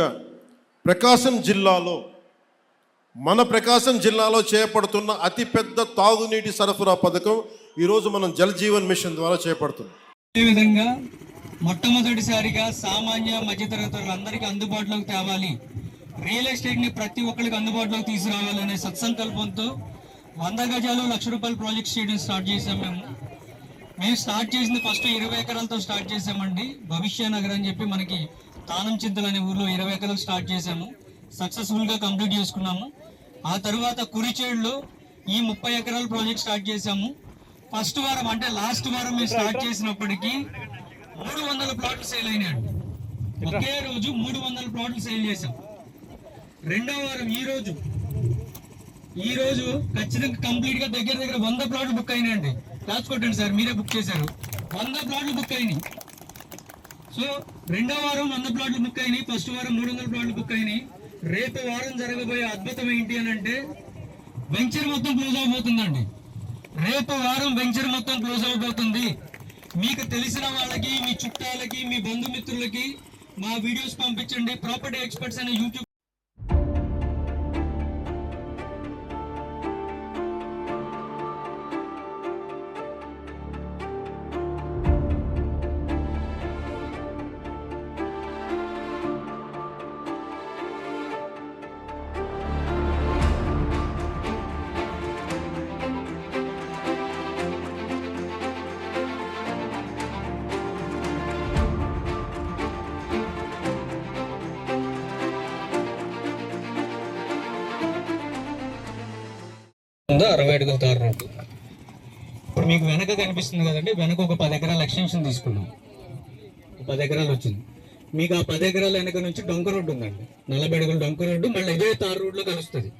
యొక్క ప్రకాశం జిల్లాలో మన ప్రకాశం జిల్లాలో చేపడుతున్న అతిపెద్ద తాగునీటి సరఫరా పథకం ఈరోజు మనం జల్ జీవన్ మిషన్ ద్వారా చేపడుతున్నాం. విధంగా మొట్టమొదటిసారిగా సామాన్య మధ్యతరగతి అందరికీ అందుబాటులోకి తేవాలి. రియల్ ఎస్టేట్ని ప్రతి ఒక్కరికి అందుబాటులోకి తీసుకురావాలనే సత్సంకల్పంతో వంద గజాలు లక్ష రూపాయల ప్రాజెక్ట్ చేయడం స్టార్ట్ చేసాం మేము. మేము స్టార్ట్ చేసింది ఫస్ట్ ఇరవై ఎకరాలతో స్టార్ట్ చేసామండి భవిష్య నగర్ అని చెప్పి మనకి తానం చింతలు అనే ఊర్లో ఇరవై ఎకరాలు స్టార్ట్ చేసాము సక్సెస్ఫుల్గా కంప్లీట్ చేసుకున్నాము. ఆ తర్వాత కురిచేడులో ఈ ముప్పై ఎకరాల ప్రాజెక్ట్ స్టార్ట్ చేసాము ఫస్ట్ వారం అంటే లాస్ట్ వారం మేము స్టార్ట్ చేసినప్పటికీ మూడు వందల ప్లాట్లు సేల్ అయినాడు ఒకే రోజు మూడు వందల ప్లాట్లు సేల్ చేశాం. రెండో వారం ఈ రోజు. ఈ రోజు ఖచ్చితంగా కంప్లీట్గా దగ్గర దగ్గర వంద ప్లాట్లు బుక్ అయినాయండి. క్లాస్ సార్ మీరే బుక్ చేశారు. వంద ప్లాట్లు బుక్ అయినాయి. సో రెండో వారం వంద ప్లాట్లు బుక్ అయినాయి ఫస్ట్ వారం మూడు వందల ప్లాట్లు బుక్ అయినాయి. రేపు వారం జరగబోయే అద్భుతం ఏంటి అని అంటే వెంచర్ మొత్తం క్లోజ్ అవబోతుందండి. రేపు వారం వెంచర్ మొత్తం క్లోజ్ అవబోతుంది. మీకు తెలిసిన వాళ్ళకి మీ చుట్టాలకి మీ బంధుమిత్రులకి మా వీడియోస్ పంపించండి. ప్రాపర్టీ ఎక్స్పర్ట్స్ అనే యూట్యూబ్ ఉందో అరవై అడుగుల తారు రోడ్డు ఇప్పుడు మీకు వెనక కనిపిస్తుంది కదండి వెనక ఒక పది ఎకరాల ఎక్స్టెన్షన్ తీసుకున్నాం. పది ఎకరాలు వచ్చింది. మీకు ఆ పది ఎకరాల వెనక నుంచి డొంక రోడ్డు ఉందండి. నలభై అడుగుల డొంక రోడ్డు మళ్ళీ ఇదే తారు రోడ్లో కలుస్తుంది.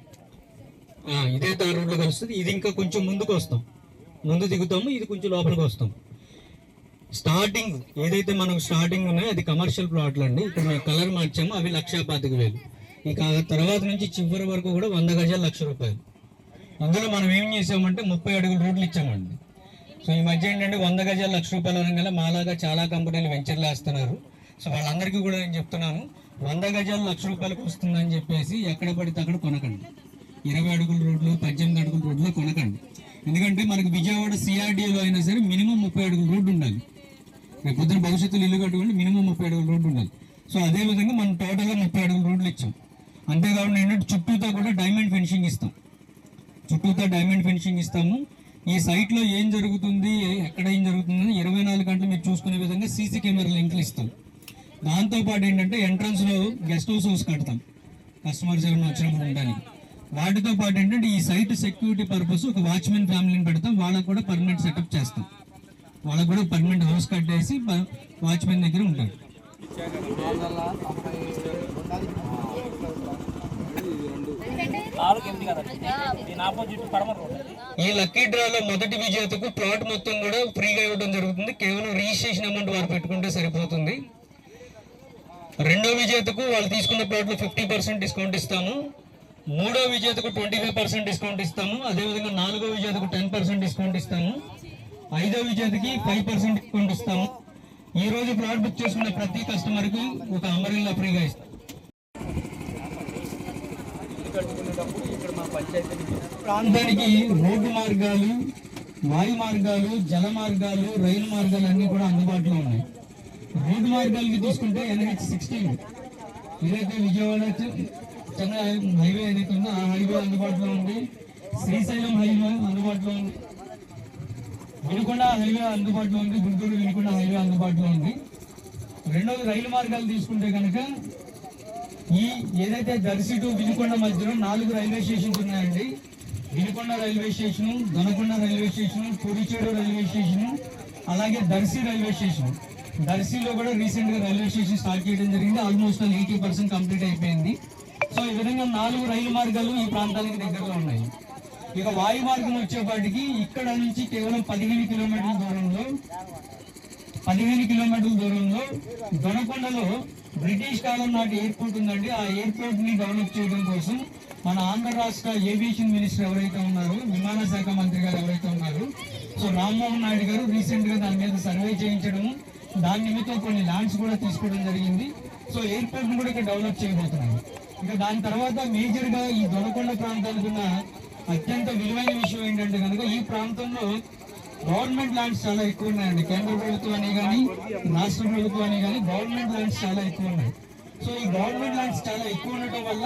ఇదే తారు రోడ్లో కలుస్తుంది. ఇది ఇంకా కొంచెం ముందుకు వస్తాం. ముందు దిగుతాము ఇది కొంచెం లోపలికి వస్తాం. స్టార్టింగ్ ఏదైతే మనం స్టార్టింగ్ ఉన్నాయో అది కమర్షియల్ ప్లాట్లు అండి. ఇక్కడ మేము కలర్ మార్చాము అవి లక్షా పాతిక వేలు. ఇక తర్వాత నుంచి చివరి వరకు కూడా వంద గజాలు లక్ష రూపాయలు. అందులో మనం ఏం చేసామంటే ముప్పై అడుగుల రోడ్లు ఇచ్చామండి. సో ఈ మధ్య ఏంటంటే వంద గజాలు లక్ష రూపాయలు అనగానే మాలాగా చాలా కంపెనీలు వెంచర్లు వేస్తున్నారు. సో వాళ్ళందరికీ కూడా నేను చెప్తున్నాను వంద గజాలు లక్ష రూపాయలకు వస్తుందని చెప్పేసి ఎక్కడ పడితే అక్కడ కొనకండి. ఇరవై అడుగుల రోడ్లు పద్దెనిమిది అడుగుల రోడ్లు కొనకండి. ఎందుకంటే మనకి విజయవాడ సిఆర్డీలో అయినా సరే మినిమం ముప్పై అడుగుల రోడ్డు ఉండాలి. రేపు పొద్దున భవిష్యత్తులో ఇల్లు కట్టుకుంటే మినిమం ముప్పై అడుగుల రోడ్డు ఉండాలి. సో అదే విధంగా మనం టోటల్గా ముప్పై అడుగుల రోడ్లు ఇచ్చాం. అంతేకాకుండా ఏంటంటే చుట్టూతో కూడా డైమండ్ ఫినిషింగ్ ఇస్తాం. చుట్టూతో డైమండ్ ఫినిషింగ్ ఇస్తాము. ఈ సైట్లో ఏం జరుగుతుంది ఎక్కడ ఏం జరుగుతుంది ఇరవై నాలుగు గంటలు మీరు చూసుకునే విధంగా సీసీ కెమెరా లింక్లు ఇస్తాం. దాంతో పాటు ఏంటంటే ఎంట్రన్స్లో గెస్ట్ హౌస్ హౌస్ కడతాం. కస్టమర్స్ ఎవరైనా వచ్చినప్పుడు ఉండడానికి. వాటితో పాటు ఏంటంటే ఈ సైట్ సెక్యూరిటీ పర్పస్ ఒక వాచ్మెన్ ఫ్యామిలీని పెడతాం. వాళ్ళకు కూడా పర్మనెంట్ సెటప్ చేస్తాం. వాళ్ళకు కూడా పర్మనెంట్ హౌస్ కట్టేసి వాచ్మెన్ దగ్గర ఉంటారు. ఈ లక్కీ డ్రాలో మొదటి విజేతకు ప్లాట్ మొత్తం కూడా ఫ్రీగా ఇవ్వడం జరుగుతుంది. కేవలం రిజిస్ట్రేషన్ అమౌంట్ వారు పెట్టుకుంటే సరిపోతుంది. రెండో విజేతకు వాళ్ళు తీసుకున్న ప్లాట్లో ఫిఫ్టీ పర్సెంట్ డిస్కౌంట్ ఇస్తాము. మూడో విజేతకు ట్వంటీ ఫైవ్ పర్సెంట్ డిస్కౌంట్ ఇస్తాము. అదేవిధంగా నాలుగో విజేతకు టెన్ పర్సెంట్ డిస్కౌంట్ ఇస్తాము. ఐదో విజేతకి ఫైవ్ పర్సెంట్ డిస్కౌంట్ ఇస్తాము. ఈ రోజు ప్లాట్ బుక్ చేసుకున్న ప్రతి కస్టమర్కి ఒక అమరిల్లా ఫ్రీగా ఇస్తాం. ప్రాంతానికి రోడ్డు మార్గాలు వాయు మార్గాలు జల మార్గాలు రైలు మార్గాలు అన్ని కూడా అందుబాటులో ఉన్నాయి. రోడ్డు మార్గాలకి తీసుకుంటే ఎన్హెచ్ సిక్స్టీన్ ఏదైతే విజయవాడ చెన్నై హైవే ఏదైతే ఉందో ఆ హైవే అందుబాటులో ఉంది. శ్రీశైలం హైవే అందుబాటులో ఉంది. వినుకొండ హైవే అందుబాటులో ఉంది. గుంటూరు వినుకొండ హైవే అందుబాటులో ఉంది. రెండోది రైలు మార్గాలు తీసుకుంటే కనుక ఈ ఏదైతే దర్శి టు వినుకొండ మధ్యలో నాలుగు రైల్వే స్టేషన్స్ ఉన్నాయండి. Vinukonda railway station Donakonda railway station Purichedu railway station అలాగే దర్శి రైల్వే స్టేషన్. దర్శిలో కూడా రీసెంట్గా రైల్వే స్టేషన్ స్టార్ట్ చేయడం జరిగింది. ఆల్మోస్ట్ ఎయిటీ పర్సెంట్ కంప్లీట్ అయిపోయింది. సో ఈ విధంగా నాలుగు రైలు మార్గాలు ఈ ప్రాంతానికి దగ్గరలో ఉన్నాయి. ఇక వాయు మార్గం వచ్చేపాటికి ఇక్కడ నుంచి కేవలం పదిహేను కిలోమీటర్ల దూరంలో పదిహేను కిలోమీటర్ల దూరంలో దొనకొండలో బ్రిటిష్ కాలం నాటి ఎయిర్పోర్ట్ ఉందండి. ఆ ఎయిర్పోర్ట్ని డెవలప్ చేయడం కోసం మన ఆంధ్ర రాష్ట్ర ఏవియేషన్ మినిస్టర్ ఎవరైతే ఉన్నారో విమాన శాఖ మంత్రి గారు ఎవరైతే ఉన్నారో సో రామ్మోహన్ నాయుడు గారు రీసెంట్గా దాని మీద సర్వే చేయించడము దాని నిమిత్తం కొన్ని ల్యాండ్స్ కూడా తీసుకోవడం జరిగింది. సో ఎయిర్పోర్ట్ని కూడా ఇక్కడ డెవలప్ చేయబోతున్నాము ఇంకా దాని తర్వాత మేజర్గా ఈ దొనకొండ ప్రాంతానికి ఉన్న అత్యంత విలువైన విషయం ఏంటంటే కనుక ఈ ప్రాంతంలో గవర్నమెంట్ ల్యాండ్స్ చాలా ఎక్కువ ఉన్నాయండి కేంద్ర ప్రభుత్వం అని కానీ రాష్ట్ర ప్రభుత్వం అని కానీ గవర్నమెంట్ ల్యాండ్స్ చాలా ఎక్కువ ఉన్నాయి సో ఈ గవర్నమెంట్ ల్యాండ్స్ చాలా ఎక్కువ ఉండటం వల్ల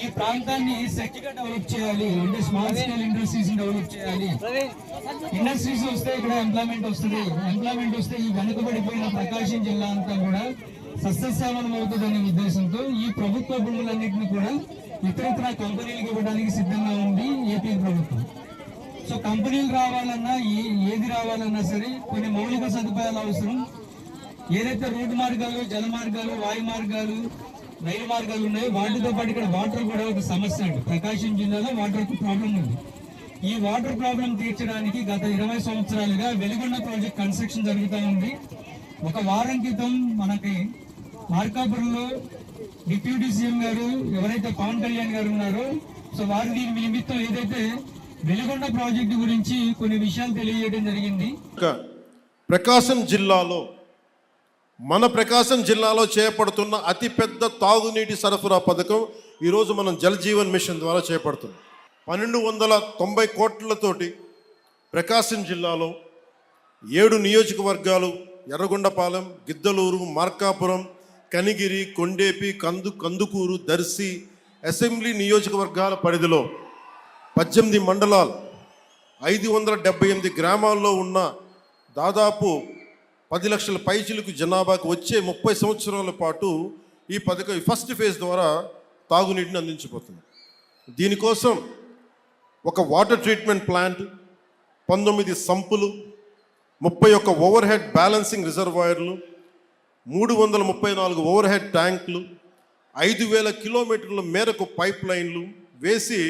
ఈ ప్రాంతాన్ని సెక్యూర్ డెవలప్ చేయాలి అంటే స్మాల్ స్కేల్ ఇండస్ట్రీస్ డెవలప్ చేయాలి. ఇండస్ట్రీస్ వస్తే ఇక్కడ ఎంప్లాయ్మెంట్ వస్తుంది. ఎంప్లాయ్మెంట్ వస్తే ఈ వెనుకబడిపోయిన ప్రకాశం జిల్లా అంతా కూడా సస్యశ్యామలం అవుతుందనే ఉద్దేశంతో ఈ ప్రభుత్వ భూములన్నింటినీ కూడా ఇతరత్ర కంపెనీలకు ఇవ్వడానికి సిద్ధంగా ఉంది ఏపీ ప్రభుత్వం. సో కంపెనీలు రావాలన్నా ఏది రావాలన్నా సరే కొన్ని మౌలిక సదుపాయాలు అవసరం. ఏదైతే రోడ్డు మార్గాలు జల మార్గాలు వాయు మార్గాలు రైలు మార్గాలు ఉన్నాయో వాటితో పాటు ఇక్కడ వాటర్ కూడా ఒక సమస్య అండి. ప్రకాశం జిల్లాలో వాటర్ ప్రాబ్లం ఉంది. ఈ వాటర్ ప్రాబ్లం తీర్చడానికి గత ఇరవై సంవత్సరాలుగా వెలుగొండ ప్రాజెక్ట్ కన్స్ట్రక్షన్ జరుగుతూ ఉంది. ఒక వారం క్రితం మనకి మార్కాపురంలో డిప్యూటీ సీఎం గారు ఎవరైతే పవన్ కళ్యాణ్ గారు ఉన్నారో సో వారు దీని నిమిత్తం ఏదైతే వెలుగొండ ప్రాజెక్టు గురించి కొన్ని విషయాలు తెలియజేయడం జరిగింది. ప్రకాశం జిల్లాలో మన ప్రకాశం జిల్లాలో చేపడుతున్న అతిపెద్ద తాగునీటి సరఫరా పథకం ఈరోజు మనం జల్ జీవన్ మిషన్ ద్వారా చేపడుతున్నాం. పన్నెండు వందల తొంభై కోట్లతోటి ప్రకాశం జిల్లాలో ఏడు నియోజకవర్గాలు ఎర్రగొండపాలెం గిద్దలూరు మార్కాపురం కనిగిరి కొండేపి కందు కందుకూరు దర్శి అసెంబ్లీ నియోజకవర్గాల పరిధిలో పద్దెనిమిది మండలాలు ఐదు వందల డెబ్బై ఎనిమిది గ్రామాల్లో ఉన్న దాదాపు పది లక్షల పైచిలకు జనాభాకు వచ్చే ముప్పై సంవత్సరాల పాటు ఈ పథకం ఫస్ట్ ఫేజ్ ద్వారా తాగునీటిని అందించబోతుంది. దీనికోసం ఒక వాటర్ ట్రీట్మెంట్ ప్లాంట్ పంతొమ్మిది సంపులు ముప్పై ఒక్క ఓవర్ హెడ్ బ్యాలెన్సింగ్ రిజర్వాయర్లు మూడు వందల ముప్పై నాలుగు ఓవర్ హెడ్ ట్యాంకులు ఐదు వేల కిలోమీటర్ల మేరకు పైప్ లైన్లు వేసి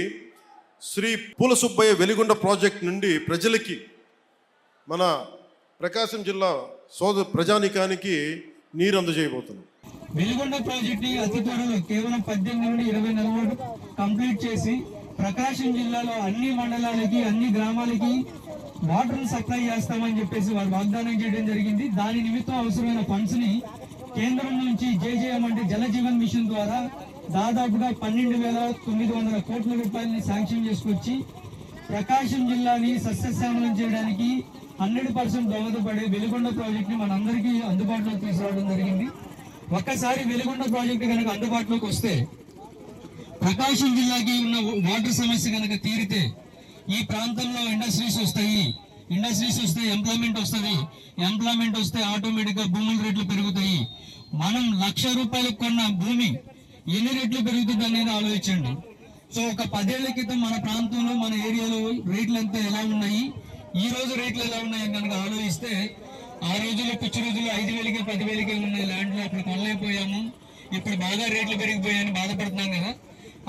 శ్రీ పూల సుబ్బయ్య వెలిగొండ ప్రాజెక్ట్ నుండి ప్రజలకి మన ప్రకాశం జిల్లా సోద ప్రజానికానికి నీరు అందజేయబోతున్నాం వెలుగొండ ప్రాజెక్ట్ని అతి త్వరలో కేవలం పద్దెనిమిది నుండి ఇరవై నెలలు కంప్లీట్ చేసి ప్రకాశం జిల్లాలో అన్ని మండలాలకి అన్ని గ్రామాలకి వాటర్ సప్లై చేస్తామని చెప్పేసి వారు వాగ్దానం చేయడం జరిగింది. దాని నిమిత్తం అవసరమైన ఫండ్స్ని కేంద్రం నుంచి జేజేఎం అంటే జల జీవన్ మిషన్ ద్వారా దాదాపుగా పన్నెండు వేల తొమ్మిది వందల కోట్ల రూపాయలని శాంక్షన్ చేసుకొచ్చి ప్రకాశం జిల్లాని సస్యశ్యామలం చేయడానికి హండ్రెడ్ పర్సెంట్ దోహదపడే వెలుగొండ ప్రాజెక్ట్ని మనందరికీ అందుబాటులోకి తీసుకురావడం జరిగింది. ఒక్కసారి వెలుగొండ ప్రాజెక్ట్ కనుక అందుబాటులోకి వస్తే ప్రకాశం జిల్లాకి ఉన్న వాటర్ సమస్య కనుక తీరితే ఈ ప్రాంతంలో ఇండస్ట్రీస్ వస్తాయి ఇండస్ట్రీస్ వస్తే ఎంప్లాయ్మెంట్ వస్తుంది ఎంప్లాయ్మెంట్ వస్తే ఆటోమేటిక్గా భూముల రేట్లు పెరుగుతాయి. మనం లక్ష రూపాయలకు కొన్న భూమి ఎన్ని రెట్లు పెరుగుతుంది అనేది ఆలోచించండి. సో ఒక పదేళ్ళ క్రితం మన ప్రాంతంలో మన ఏరియాలో రేట్లు ఎంత ఎలా ఉన్నాయి? ఈ రోజు రేట్లు ఎలా ఉన్నాయని కనుక ఆలోచిస్తే ఆ రోజుల్లో పిచ్చి రోజుల్లో ఐదు వేలకి పది వేలకి ఉన్న ల్యాండ్లు అప్పుడు కొనలేకపోయాము. ఇప్పుడు బాగా రేట్లు పెరిగిపోయాయని బాధపడుతున్నాం కదా.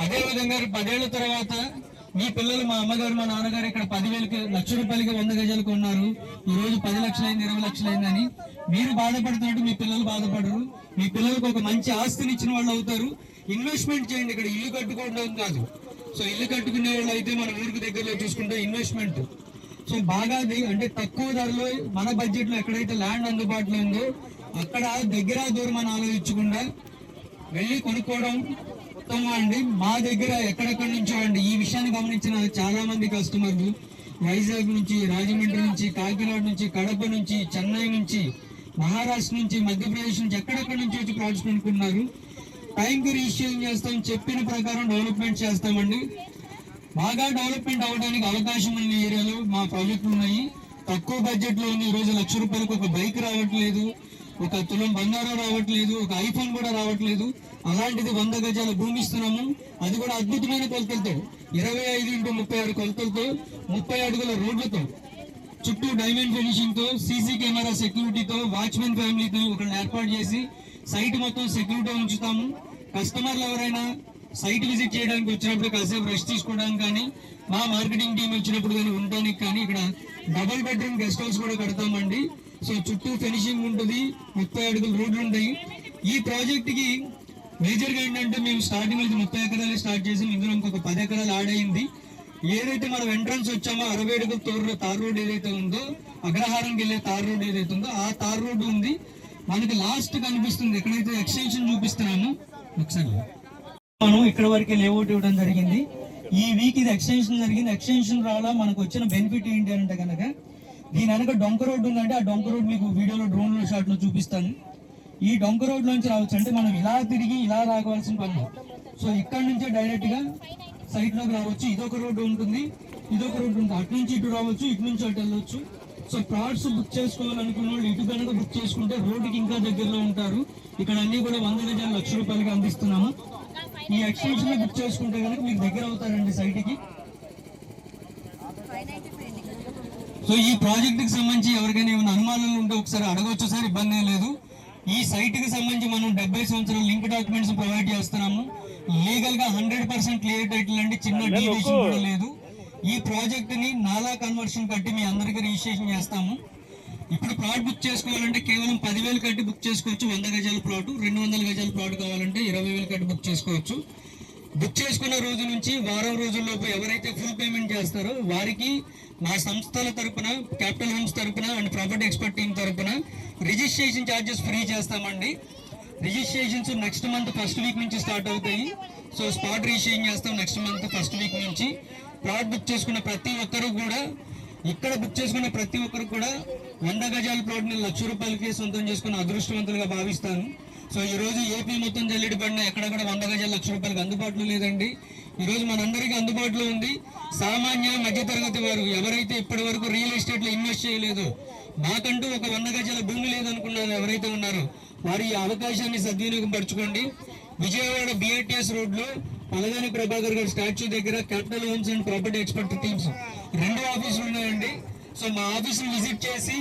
అదే విధంగా పదేళ్ళ తర్వాత మీ పిల్లలు మా అమ్మగారు మా నాన్నగారు ఇక్కడ పదివేలకి లక్ష రూపాయలకి వంద గజాలు కొన్నారు. ఈ రోజు పది లక్షలైంది ఇరవై లక్షలైందని మీరు బాధపడుతున్నట్టు మీ పిల్లలు బాధపడరు. మీ పిల్లలకు ఒక మంచి ఆస్తిని ఇచ్చిన వాళ్ళు అవుతారు. ఇన్వెస్ట్మెంట్ చేయండి ఇక్కడ ఇల్లు కట్టుకోవడం కాదు. సో ఇల్లు కట్టుకునే వాళ్ళు అయితే మన ఊరికి దగ్గరలో చూసుకుంటే ఇన్వెస్ట్మెంట్. సో బాగా అంటే తక్కువ ధరలో మన బడ్జెట్లో ఎక్కడైతే ల్యాండ్ అందుబాటులో ఉందో అక్కడ దగ్గర దూరం అని ఆలోచించకుండా వెళ్ళి కొనుక్కోవడం ఉత్తమం అండి. మా దగ్గర ఎక్కడెక్కడి నుంచో అండి ఈ విషయాన్ని గమనించిన చాలా మంది కస్టమర్లు వైజాగ్ నుంచి రాజమండ్రి నుంచి కాకినాడ నుంచి కడప నుంచి చెన్నై నుంచి మహారాష్ట్ర నుంచి మధ్యప్రదేశ్ నుంచి ఎక్కడెక్కడి నుంచి వచ్చి ప్రాజెక్ట్ కొనుక్కున్నారు? టైంకి రిజిస్ట్రేషన్ చేస్తాం చెప్పిన ప్రకారం డెవలప్మెంట్ చేస్తామండి. బాగా డెవలప్మెంట్ అవడానికి అవకాశం ఉన్న ఏరియాలో మా ప్రాజెక్టులు ఉన్నాయి. తక్కువ బడ్జెట్లో ఉన్న ఈరోజు రోజు లక్ష రూపాయలకు ఒక బైక్ రావట్లేదు ఒక తులం బంగారం రావట్లేదు ఒక ఐఫోన్ కూడా రావట్లేదు. అలాంటిది వంద గజాల భూమి ఇస్తున్నాము. అది కూడా అద్భుతమైన కొలతలతో. ఇరవై ఐదు ఇంటూ ముప్పై ఆరు కొలతలతో ముప్పై అడుగుల రోడ్లతో. చుట్టూ డైమండ్ ఫినిషింగ్తో సీసీ కెమెరా సెక్యూరిటీతో వాచ్మెన్ ఫ్యామిలీతో ఒకరిని ఏర్పాటు చేసి సైట్ మొత్తం సెక్యూరిటీ ఉంచుతాము. కస్టమర్లు ఎవరైనా సైట్ విజిట్ చేయడానికి వచ్చినప్పుడు కాసేపు రెస్ట్ తీసుకోవడానికి కానీ మా మార్కెటింగ్ టీం వచ్చినప్పుడు కానీ ఉండడానికి కానీ ఇక్కడ డబుల్ బెడ్రూమ్ గెస్ట్ హౌస్ కూడా కడతామండి. సో చుట్టూ ఫినిషింగ్ ఉంటుంది ముప్పై అడుగులు రోడ్లు ఉంటాయి. ఈ ప్రాజెక్ట్కి ఏంటంటే మేము స్టార్టింగ్ నుంచి ముప్పై ఎకరాలు స్టార్ట్ చేసి. ఇందులో ఇంకొక పది ఎకరాలు యాడ్ అయింది. ఏదైతే మనం ఎంట్రన్స్ వచ్చామో అరవై అడుగుల తోరు తార్ రోడ్ ఏదైతే ఉందో అగ్రహారంకి వెళ్ళే తార్ రోడ్ ఏదైతే ఉందో ఆ తార్ రోడ్ ఉంది. మనకి లాస్ట్ కనిపిస్తుంది. ఎక్కడైతే ఎక్స్టెన్షన్ చూపిస్తున్నాము ఒకసారి. మనం ఇక్కడ వరకే లేఅవుట్ ఇవ్వడం జరిగింది. ఈ వీక్ ఇది ఎక్స్టెన్షన్ జరిగింది. ఎక్స్టెన్షన్ రావడం మనకు వచ్చిన బెనిఫిట్ ఏంటి అంటే కనుక దీని వెనక డొంక రోడ్ ఉందంటే ఆ డొంక రోడ్ మీకు వీడియోలో డ్రోన్లో షాట్లో చూపిస్తాను. ఈ డొంక రోడ్ నుంచి రావచ్చు. అంటే మనం ఇలా తిరిగి ఇలా రాగవలసిన పని సో ఇక్కడ నుంచే డైరెక్ట్ గా సైట్ రావచ్చు. ఇదొక రోడ్డు ఉంటుంది. ఇదొక రోడ్డు ఉంటుంది. అటు నుంచి ఇటు రావచ్చు ఇటు నుంచి అటు వెళ్ళొచ్చు. సో ప్లాట్స్ బుక్ చేసుకోవాలనుకున్న వాళ్ళు ఇటు కనుక బుక్ చేసుకుంటే రోడ్డుకి ఇంకా దగ్గరలో ఉంటారు. ఇక్కడ అన్ని కూడా వంద గజాలు లక్ష రూపాయలకి అందిస్తున్నాము. ఈ ఎక్స్టెన్షన్ బుక్ చేసుకుంటే కనుక మీకు దగ్గర అవుతారండి సైట్కి. సో ఈ ప్రాజెక్ట్కి సంబంధించి ఎవరికైనా ఏమైనా అనుమానాలు ఉంటే ఒకసారి అడగొచ్చు సార్ ఇబ్బంది లేదు. ఈ సైట్కి సంబంధించి మనం డెబ్బై సంవత్సరాలు లింక్ డాక్యుమెంట్స్ ప్రొవైడ్ చేస్తున్నాము. లీగల్గా హండ్రెడ్ పర్సెంట్ క్లియర్ టైటిల్ అండి. చిన్న డీవియేషన్ కూడా లేదు. ఈ ప్రాజెక్ట్ని నాలా కన్వర్షన్ కట్టి మీ అందరికీ రిజిస్ట్రేషన్ చేస్తాము. ఇప్పుడు ప్లాట్ బుక్ చేసుకోవాలంటే కేవలం పదివేలు కట్టి బుక్ చేసుకోవచ్చు. వంద గజాల ప్లాట్ రెండు వందల గజాల ప్లాట్ కావాలంటే ఇరవై వేలు కట్టి బుక్ చేసుకోవచ్చు. బుక్ చేసుకున్న రోజు నుంచి వారం రోజుల్లోపు ఎవరైతే ఫుల్ పేమెంట్ చేస్తారో వారికి మా సంస్థల తరపున క్యాపిటల్ హోమ్స్ తరపున అండ్ ప్రాపర్టీ ఎక్స్పర్ట్ టీం తరపున రిజిస్ట్రేషన్ ఛార్జెస్ ఫ్రీ చేస్తామండి. Registrations next month first week నుంచి స్టార్ట్ అవుతాయి. సో స్పాట్ రిజిస్ట్రేషన్ చేస్తాం నెక్స్ట్ మంత్ ఫస్ట్ వీక్ నుంచి. ప్లాట్ బుక్ చేసుకున్న ప్రతి ఒక్కరు కూడా ఇక్కడ బుక్ చేసుకున్న ప్రతి ఒక్కరు కూడా వంద గజాల ప్లాట్ని లక్ష రూపాయలకి సొంతం చేసుకున్న అదృష్టవంతులుగా భావిస్తాను. సో ఈరోజు ఏపీ మొత్తం జల్లెడి పడిన ఎక్కడక్కడ వంద గజాల లక్ష రూపాయలకి అందుబాటులో లేదండి. ఈ రోజు మనందరికీ అందుబాటులో ఉంది. సామాన్య మధ్యతరగతి వారు ఎవరైతే ఇప్పటి వరకు రియల్ ఎస్టేట్లో ఇన్వెస్ట్ చేయలేదు మాకంటూ ఒక వంద గజాల భూమి లేదనుకున్నారు ఎవరైతే ఉన్నారో వారు ఈ అవకాశాన్ని సద్వినియోగం పరచుకోండి. విజయవాడ బిఐటిఎస్ రోడ్లో పలగాని ప్రభాకర్ గారి స్టాచ్యూ దగ్గర capital homes and property expert teams రెండు ఆఫీసులు ఉన్నాయండి. సో మా ఆఫీసులు విజిట్ చేసి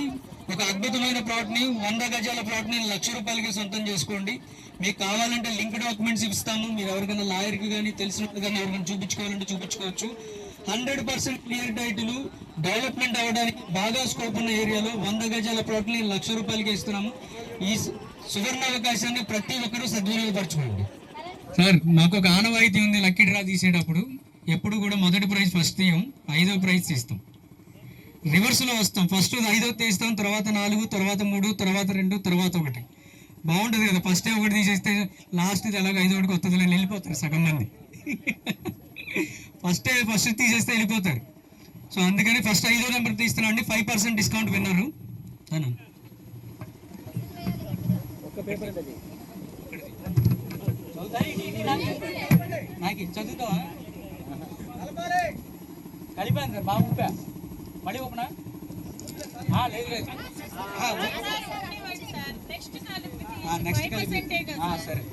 ఒక అద్భుతమైన ప్లాట్ని వంద గజాల ప్లాట్ని లక్ష రూపాయలకి సొంతం చేసుకోండి. మీకు కావాలంటే లింక్ డాక్యుమెంట్స్ ఇస్తాము. మీరు ఎవరికైనా లాయర్కి కానీ తెలిసిన కానీ ఎవరికైనా చూపించుకోవాలంటే చూపించుకోవచ్చు. హండ్రెడ్ పర్సెంట్ క్లియర్ డైట్లు డెవలప్మెంట్ అవ్వడానికి బాగా స్కోప్ ఉన్న ఏరియాలో వంద గజాల ప్లాట్ని లక్ష రూపాయలకి ఇస్తున్నాము. ఈ సు- సువర్ణ అవకాశాన్ని ప్రతి ఒక్కరూ సద్వినియోగపరచుకోండి సార్ మాకు ఒక ఆనవాయితీ ఉంది లక్కీ డ్రా తీసేటప్పుడు. ఎప్పుడు కూడా మొదటి ప్రైజ్ ఫస్ట్ ఇయ్యం ఐదో ప్రైజ్ తీస్తాం. రివర్స్లో వస్తాం ఫస్ట్ ఐదో తీస్తాం తర్వాత నాలుగు తర్వాత మూడు తర్వాత రెండు తర్వాత ఒకటి. బాగుంటుంది కదా ఫస్టే ఒకటి తీసేస్తే లాస్ట్ అలాగ ఐదో ఒకటి కొత్తది వెళ్ళిపోతారు సగం మంది. ఫస్ట్ ఫస్ట్ తీసేస్తే వెళ్ళిపోతారు సో అందుకని ఫస్ట్ ఐదో నెంబర్ తీస్తున్నాం అండి ఫైవ్ పర్సెంట్ డిస్కౌంట్ విన్నారు కలిపాను సార్ బాగా ఊపా మళ్ళీ ఊపనా ఆ, లేదు లేదు నెక్స్ట్ కలిపి సరే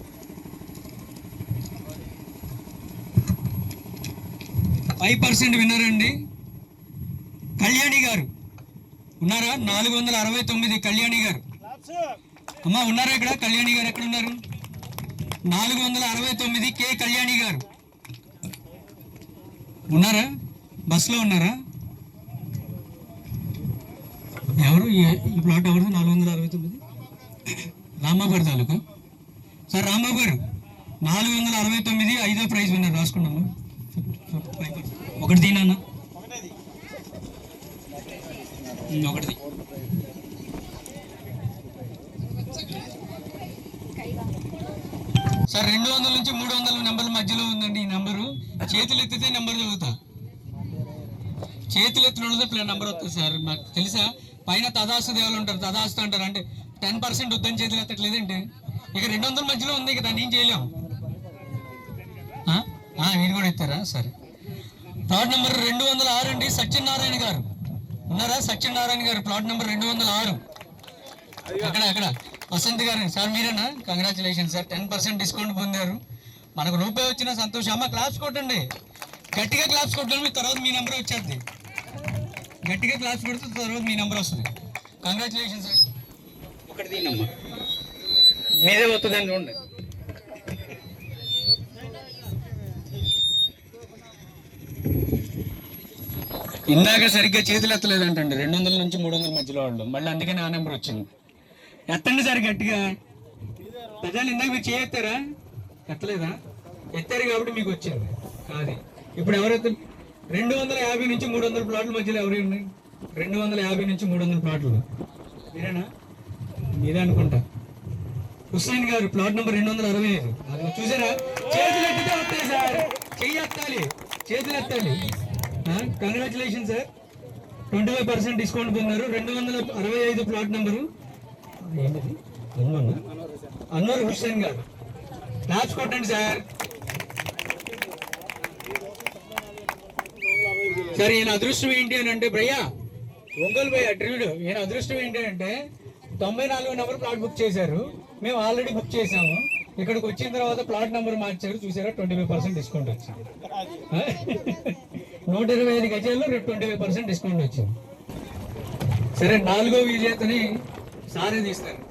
ఫైవ్ పర్సెంట్ విన్నారండి. కళ్యాణి గారు. ఉన్నారా? నాలుగు వందల అరవై తొమ్మిది కళ్యాణి గారు. అమ్మా ఉన్నారా ఇక్కడ? కళ్యాణి గారు ఎక్కడ ఉన్నారు నాలుగు వందల అరవై తొమ్మిది కే కళ్యాణి గారు. ఉన్నారా? బస్సులో ఉన్నారా? ఎవరు? ఈ- ఈ ప్లాట్ ఎవరు నాలుగు వందల అరవై తొమ్మిది? రాంబాబు తాలూకా? సార్ రాంబాబు గారు నాలుగు వందల అరవై తొమ్మిది ఐదో ప్రైజ్ విన్నారు రాసుకున్నాము. ఒకటి దీనన్నా ఒకటి సార్ రెండు వందల నుంచి మూడు వందల నెంబర్ల మధ్యలో ఉందండి ఈ నెంబరు. చేతులు ఎత్తితే నెంబర్ చదువుతా. చేతులు ఎత్తిన ప్లే నెంబర్ వస్తుంది సార్. మాకు తెలుసా? పైన తదాస్తు దేవాలు ఉంటారు. తదాస్తు అంటారు. అంటే టెన్ పర్సెంట్ వద్దని చేతులు ఎత్తట్లేదంటే. ఇక రెండు వందల మధ్యలో ఉంది. ఇక దాన్ని ఏం చేయలేము ఆ? మీరు కూడా ఎత్తారా? సరే. ప్లాట్ నెంబర్ రెండు వందల ఆరు అండి సత్యనారాయణ గారు. ఉన్నారా? సత్యనారాయణ గారు ప్లాట్ నెంబర్ రెండు వందల ఆరు. అక్కడ అక్కడ. వసంత్ గారు సార్ మీరేనా? Congratulation sir ten percent discount పొందారు. మనకు రూపాయి వచ్చిన సంతోషం. అమ్మ క్లాప్స్ కొట్టండి. గట్టిగా క్లాప్స్ కొట్టండి. మీ తర్వాత మీ నెంబర్ వచ్చేది. గట్టిగా క్లాప్స్ కొడితే తర్వాత మీ నెంబర్ వస్తుంది. కంగ్రాచులేషన్ సార్ ఒకటి మీదే వస్తుందండి చూడండి. ఇందాక సరిగ్గా చేతులు ఎత్తలేదంటండి. రెండు వందల నుంచి మూడు వందల మధ్యలో వాళ్ళు. మళ్ళీ అందుకని ఆ నెంబర్ వచ్చింది. ఎత్తండి సార్ గట్టిగా. ప్రజలు ఇందాక మీరు చేయెత్తారా ఎత్తలేదా? ఎత్తారు కాబట్టి మీకు వచ్చింది. కాదు. ఇప్పుడు ఎవరైతే రెండు వందల యాభై నుంచి మూడు వందల ప్లాట్ల మధ్యలో ఎవరు ఉన్నాయి? రెండు వందల యాభై నుంచి మూడు వందల ప్లాట్లు. మీరేనా? మీరే అనుకుంటా. హుస్సేన్ గారు ప్లాట్ నెంబర్ రెండు వందల అరవై ఐదు. అది చూసారా? చేతులు ఎత్తితే వస్తాయి సార్. చెయ్యి ఎత్తాలి. చేతులు ఎత్తాలి. Congratulation sir twenty five percent discount పొందారు. రెండు వందల అరవై ఐదు ప్లాట్ నెంబరు ఏంటిది అన్నూరు. అన్నూరు హుస్సేన్ గారు. క్లాప్స్ కొట్టండి సార్ సార్ ఈయన అదృష్టం ఏంటి అని అంటే భయ్యా ఒంగోలు భయ్య ట్రిబ్యూడ్ ఈయన అదృష్టం ఏంటి అంటే తొంభై నాలుగు నెంబర్ ప్లాట్ బుక్ చేశారు. మేము ఆల్రెడీ బుక్ చేసాము ఇక్కడికి వచ్చిన తర్వాత ప్లాట్ నెంబర్ మార్చారు. చూసారా? ట్వంటీ ఫైవ్ పర్సెంట్ డిస్కౌంట్ వచ్చింది నూట ఇరవై ఐదు గజాల్లో రేపు ట్వంటీ ఫైవ్ పర్సెంట్ డిస్కౌంట్ వచ్చింది. సరే నాలుగో విజేతని సారే తీస్తారు.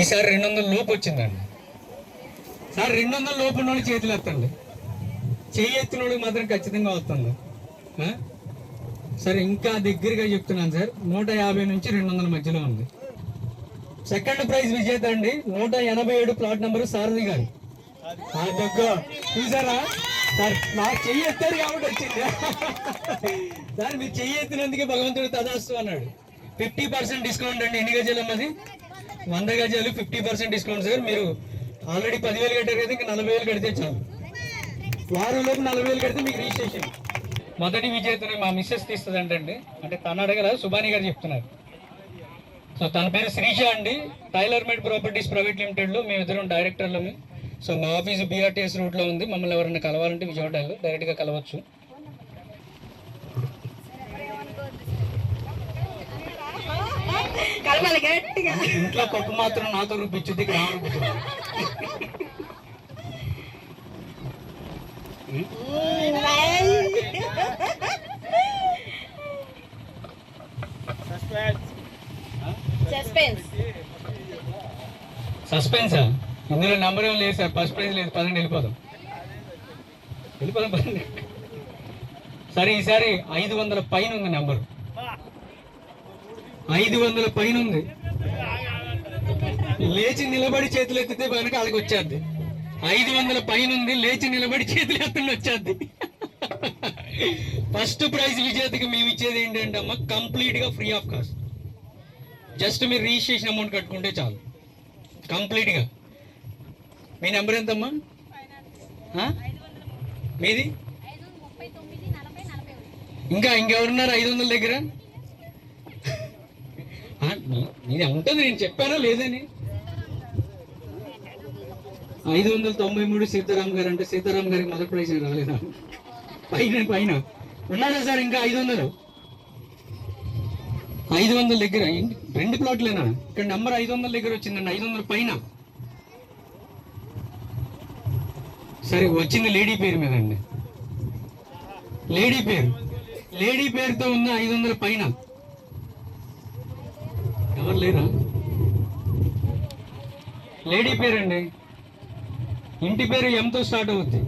ఈసారి రెండు వందల లోపు వచ్చిందండి. సార్ రెండు వందల లోపు ఉన్న చేతులు ఎత్తండి. చేయి ఎత్తినోడికి మాత్రం ఖచ్చితంగా వస్తుంది. సరే ఇంకా దగ్గరగా చెప్తున్నాను సార్. నూట యాభై నుంచి రెండు వందల మధ్యలో ఉంది. సెకండ్ ప్రైజ్ విజేత అండి. నూట ఎనభై ఏడు ప్లాట్ నెంబర్ సారథి గారు. చూసారా? సార్ నాకు చెయ్యి ఎత్తారు కాబట్టి వచ్చింది. సార్ మీరు చెయ్యి ఎత్తినందుకే భగవంతుడు తదాస్తు అన్నాడు. ఫిఫ్టీ పర్సెంట్ డిస్కౌంట్ అండి. ఎన్ని గజాలు అమ్మది? వంద గజాలు ఫిఫ్టీ పర్సెంట్ డిస్కౌంట్ సార్. మీరు ఆల్రెడీ పదివేలు కట్టారు కదా ఇంకా నలభై వేలు కడితే చాలు. వారం లోపు నలభై వేలు కడితే మీకు రిజిస్ట్రేషన్ మొదటి విజేతని మా మిస్సెస్ తీస్తుంది అంటే అంటే తను అడగల సుబాని గారు చెప్తున్నారు. సో తన పేరు శ్రీష అండి. టైలర్ మేడ్ ప్రాపర్టీస్ ప్రైవేట్ లిమిటెడ్లో మేము ఇద్దరం డైరెక్టర్లమే సో మా ఆఫీస్ బీఆర్టీఎస్ రూట్లో ఉంది. మమ్మల్ని ఎవరైనా కలవాలంటే విజయవాడలో డైరెక్ట్గా కలవచ్చు. ఇంట్లో పప్పు మాత్రం నాతో రూపించుద్ది గ్రామ రూపించుద్ది సస్పెన్స్ సస్పెన్సా ఇందులో నెంబర్ ఏం లేదు సార్. ఫస్ట్ ప్రైజ్ లేదు. పదండి వెళ్ళిపోదాం. వెళ్ళిపోదాం పదండి. సరే ఈసారి ఐదు వందల పైన ఉంది నెంబర్ ఐదు వందల పైన ఉంది. లేచి నిలబడి చేతులు ఎత్తితే కనుక వాళ్ళకి వచ్చేద్ది. ఐదు వందల పైన ఉంది. లేచి నిలబడి చేతులు ఎత్తండి వచ్చేద్ది. ఫస్ట్ ప్రైజ్ విజేతకి మేము ఇచ్చేది ఏంటంటే అమ్మ కంప్లీట్గా ఫ్రీ ఆఫ్ కాస్ట్. జస్ట్ మీరు రిజిస్ట్రేషన్ అమౌంట్ కట్టుకుంటే చాలు. కంప్లీట్గా. మీ నెంబర్ ఎంతమ్మా? ఆ? మీది? ఇంకా ఇంకెవరున్నారు ఐదు వందల దగ్గర? నేను ఉంటుంది నేను చెప్పానా లేదని ఐదు వందల తొంభై మూడు సీతారాం గారు అంటే సీతారాం గారికి మొదటి ప్రైజ్ రాలేదా? పైన పైన. ఉన్నారా సార్ ఇంకా ఐదు వందలు? ఐదు వందల దగ్గర రెండు ప్లాట్లేనా? ఇక్కడ నెంబర్ ఐదు వందల దగ్గర వచ్చిందండి ఐదు వందల పైన. సరే వచ్చింది లేడీ పేరు మీద అండి లేడీ పేరు. లేడీ పేరుతో ఉన్న ఐదు వందల పైన. ఎవరు లేరా? లేడీ పేరు అండి ఇంటి పేరు ఎంతో స్టార్ట్ అవుద్ది.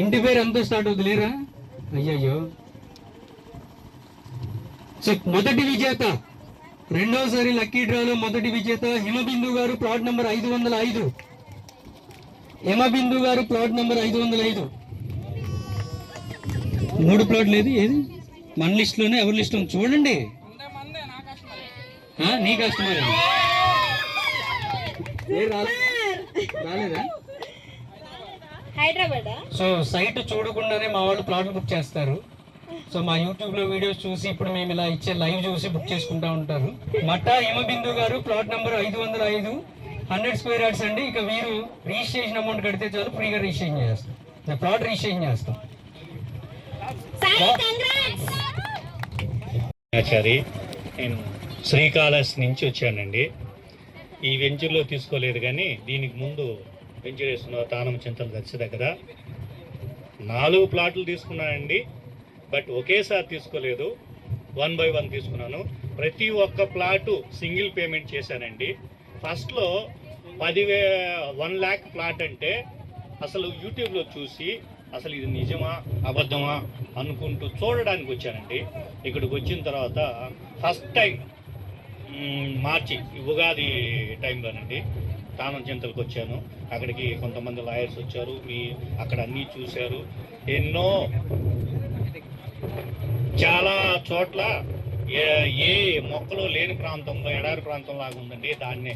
ఇంటి పేరు ఎంతో స్టార్ట్ అవుద్ది లేరా? అయ్యయ్యో. సో మొదటి విజేత. రెండోసారి లక్కీ డ్రాలో మొదటి విజేత హిమబిందు గారు ప్లాట్ నెంబర్ ఐదు వందల ఐదు. హిమబిందు గారు ప్లాట్ నెంబర్ ఐదు వందల ఐదు. మూడు ప్లాట్ లేదు ఏది? మన లిస్టులోనే ఎవరి లిస్ట్ ఉంది చూడండి నీ కస్టమర్. రాలేదా? హైదరాబాద్ సో సైట్ చూడకుండానే మా వాళ్ళు ప్లాట్లు బుక్ చేస్తారు. సో మా యూట్యూబ్లో వీడియోస్ చూసి ఇప్పుడు మేము ఇలా ఇచ్చే లైవ్ చూసి బుక్ చేసుకుంటా ఉంటారు. మట్టా హిమబిందు గారు ప్లాట్ నెంబర్ ఐదు వందల ఐదు హండ్రెడ్ స్క్వేర్ యార్డ్స్ అండి. ఇక వీరు రిజిస్ట్రేషన్ అమౌంట్ కడితే చాలు ఫ్రీగా రిజిస్ట్రేషన్ చేస్తాం. ప్లాట్ రిజిస్ట్రేషన్ చేస్తాం. ఆచారి నేను శ్రీకాళహస్తి నుంచి వచ్చానండి. ఈ వెంచర్లో తీసుకోలేదు కానీ దీనికి ముందు వెంచర్ తానం చింతలు దర్శి దగ్గర నాలుగు ప్లాట్లు తీసుకున్నానండి బట్ ఒకేసారి తీసుకోలేదు. వన్ బై వన్ తీసుకున్నాను. ప్రతి ఒక్క ప్లాటు సింగిల్ పేమెంట్ చేశానండి. ఫస్ట్లో పదివే వన్ ల్యాక్ ప్లాట్ అంటే అసలు యూట్యూబ్లో చూసి అసలు ఇది నిజమా అబద్ధమా అనుకుంటూ చూడడానికి వచ్చానండి. ఇక్కడికి వచ్చిన తర్వాత ఫస్ట్ టైం మార్చి ఉగాది టైంలోనండి. తానం చింతలకు వచ్చాను. అక్కడికి కొంతమంది లాయర్స్ వచ్చారు. మీ అక్కడ అన్నీ చూశారు. ఎన్నో చాలా చోట్ల ఏ- మొక్కలు లేని ప్రాంతంలో ఎడారి ప్రాంతం లాగా ఉందండి. దాన్ని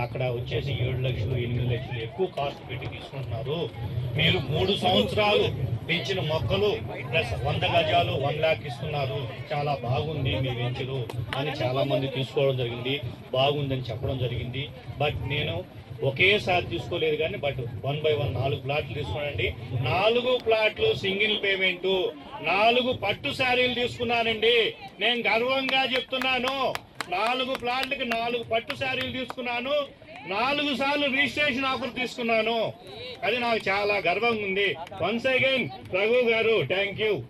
అక్కడ వచ్చేసి ఏడు లక్షలు ఎనిమిది లక్షలు ఎక్కువ కాస్ట్ పెట్టి తీసుకుంటున్నారు. మీరు మూడు సంవత్సరాలు పెంచిన మొక్కలు ప్లస్ వంద గజాలు వన్ ల్యాక్ ఇస్తున్నారు. చాలా బాగుంది మీ వెంచరు అని చాలామంది తీసుకోవడం జరిగింది. బాగుందని చెప్పడం జరిగింది. బట్ నేను ఒకేసారి తీసుకోలేదు కానీ బట్ వన్ బై వన్ నాలుగు ప్లాట్లు తీసుకోనండి నాలుగు ప్లాట్లు సింగిల్ పేమెంట్. నాలుగు పట్టు శారీలు తీసుకున్నానండి. నేను గర్వంగా చెప్తున్నాను. నాలుగు ప్లాట్లకి నాలుగు పట్టు శారీలు తీసుకున్నాను. నాలుగు సార్లు రిజిస్ట్రేషన్ ఆఫర్ తీసుకున్నాను. అది నాకు చాలా గర్వంగా ఉంది. వన్స్ అగైన్ రఘు గారు థ్యాంక్ యూ